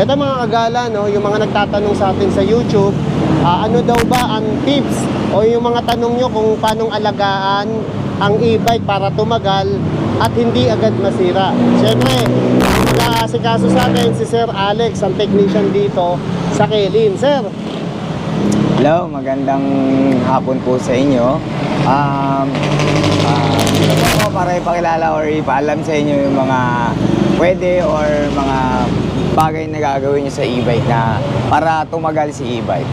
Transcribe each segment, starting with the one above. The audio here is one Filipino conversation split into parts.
Ito mga kagala, no, yung mga nagtatanong sa atin sa YouTube, ah, ano daw ba ang tips o yung mga tanong nyo kung paanong alagaan ang e-bike para tumagal at hindi agad masira. Siyempre, nag-aasikaso sa atin si Sir Alex, ang technician dito sa Kelin. Sir, Hello, magandang hapon po sa inyo. Um, uh, para ipakilala or ipaalam sa inyo yung mga pwede or mga bagay na gagawin nyo sa e-bike na para tumagal si e-bike.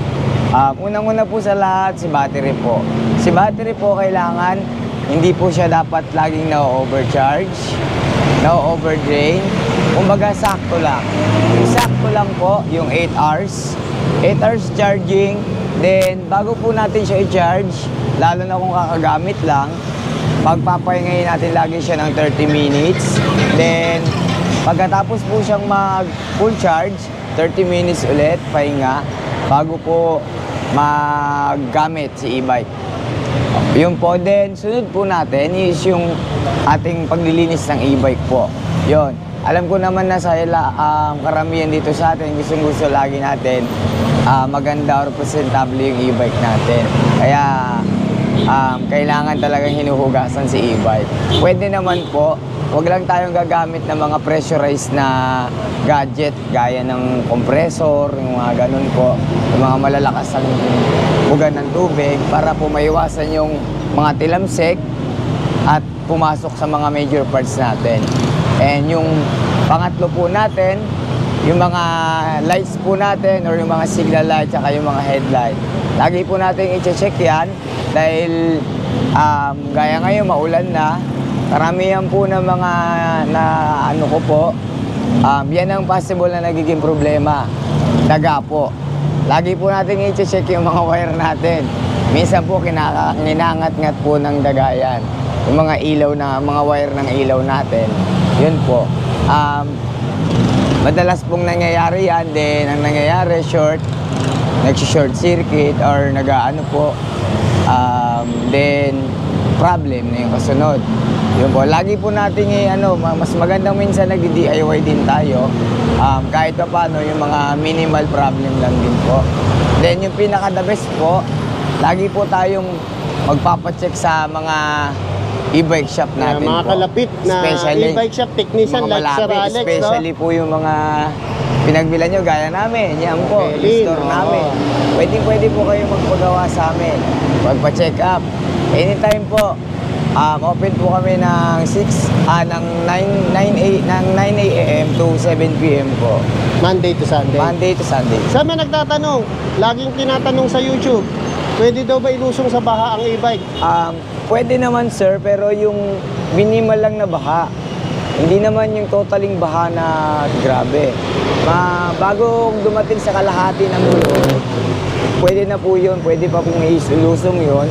Um, unang-una po sa lahat, si battery po. Si battery po kailangan, hindi po siya dapat laging na-overcharge, na-overdrain. Kumbaga, sakto lang. Sakto lang po, yung 8 hours. 8 hours charging, Then, bago po natin siya i-charge, lalo na kung kakagamit lang, pagpapahingayin natin lagi siya ng 30 minutes. Then, pagkatapos po siyang mag full charge, 30 minutes ulit, pahinga, bago po maggamit si e-bike. Yung po din, sunod po natin is yung ating paglilinis ng e-bike po. Yon. Alam ko naman na sa ila, um, karamihan dito sa atin, gustong gusto lagi natin ah, maganda or presentable yung e-bike natin. Kaya um, kailangan talagang hinuhugasan si e-bike. Pwede naman po, wag lang tayong gagamit ng mga pressurized na gadget gaya ng compressor, yung mga ganun po, yung mga malalakas ang bugan ng tubig para po maiwasan yung mga tilamsik at pumasok sa mga major parts natin. And yung pangatlo po natin, yung mga lights po natin or yung mga signal light at yung mga headlight. Lagi po natin i-check yan dahil um, gaya ngayon maulan na, karamihan po ng mga na ano ko po, um, yan ang possible na nagiging problema. Daga po. Lagi po natin i-check yung mga wire natin. Minsan po kinaka, kinangat-ngat po ng daga yan. Yung mga ilaw na, mga wire ng ilaw natin. Yun po. Um, madalas pong nangyayari yan, then ang nangyayari, short, nag-short circuit or nag-ano po, um, then problem na yung kasunod. Yun po, lagi po natin eh, ano, ma- mas magandang minsan nag-DIY din tayo. Um, kahit pa paano, yung mga minimal problem lang din po. Then yung pinaka-the best po, lagi po tayong magpapacheck sa mga e-bike shop na natin mga po. kalapit na Especially- e-bike shop technician mga like Sir malapit, Alex, no? especially po yung mga pinagbilan nyo, gaya namin, yan po, Okay, yung store oo. namin. Pwede, pwede po kayo magpagawa sa amin, magpa-check up. Anytime po, um, open po kami ng 6, ah, ng 9, 9, a, ng 9 a.m. to 7 p.m. po. Monday to Sunday. Monday to Sunday. Sa may nagtatanong, laging tinatanong sa YouTube, pwede daw ba ilusong sa baha ang e-bike? Um, pwede naman sir, pero yung minimal lang na baha. Hindi naman yung totaling baha na grabe. Ma, bago dumating sa kalahati ng gulong, pwede na po yun, pwede pa pong ilusong yun.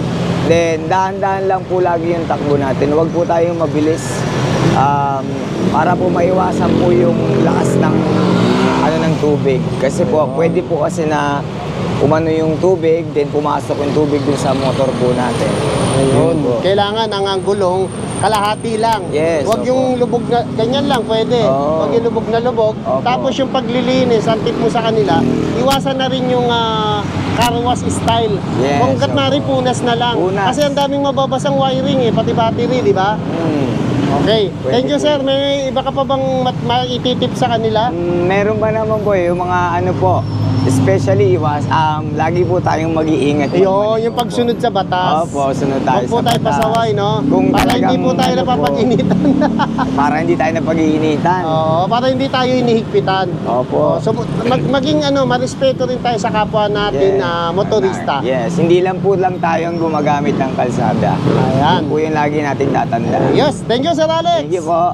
Then, dahan-dahan lang po lagi yung takbo natin. Huwag po tayong mabilis um, para po maiwasan po yung lakas ng ano ng tubig. Kasi po, pwede po kasi na umano yung tubig, then pumasok yung tubig dun sa motor po natin. Yun po. Kailangan ang ang gulong kalahati lang. Yes, Huwag opo. yung lubog na, ganyan lang pwede. Oo. Huwag yung lubog na lubog. Opo. Tapos yung paglilinis, ang tip mo sa kanila, iwasan na rin yung ah, car wash style. Yes, Kung kat na rin, punas na lang. Punas. Kasi ang daming mababasang wiring eh, pati battery, di ba? Hmm. Okay. Pwede Thank you po. sir. May iba ka pa bang mat- maititip sa kanila? Mm, Meron ba naman po eh, yung mga ano po, especially iwas, um, lagi po tayong mag-iingat. Magmaneho yung pagsunod sa batas. Opo, sunod tayo Huwag po sa tayo batas. pasaway, no? Kung para hindi po tayo ano po, napapag-initan. Para hindi tayo napag-iinitan. Oo, para hindi tayo inihigpitan. Opo. So mag- maging ano, marespeto rin tayo sa kapwa natin na motorista. Yes, hindi lang po lang tayong gumagamit ng kalsada. Ayan. Yun po yung lagi natin tatanda. Yes, thank you Sir Alex. Thank you po.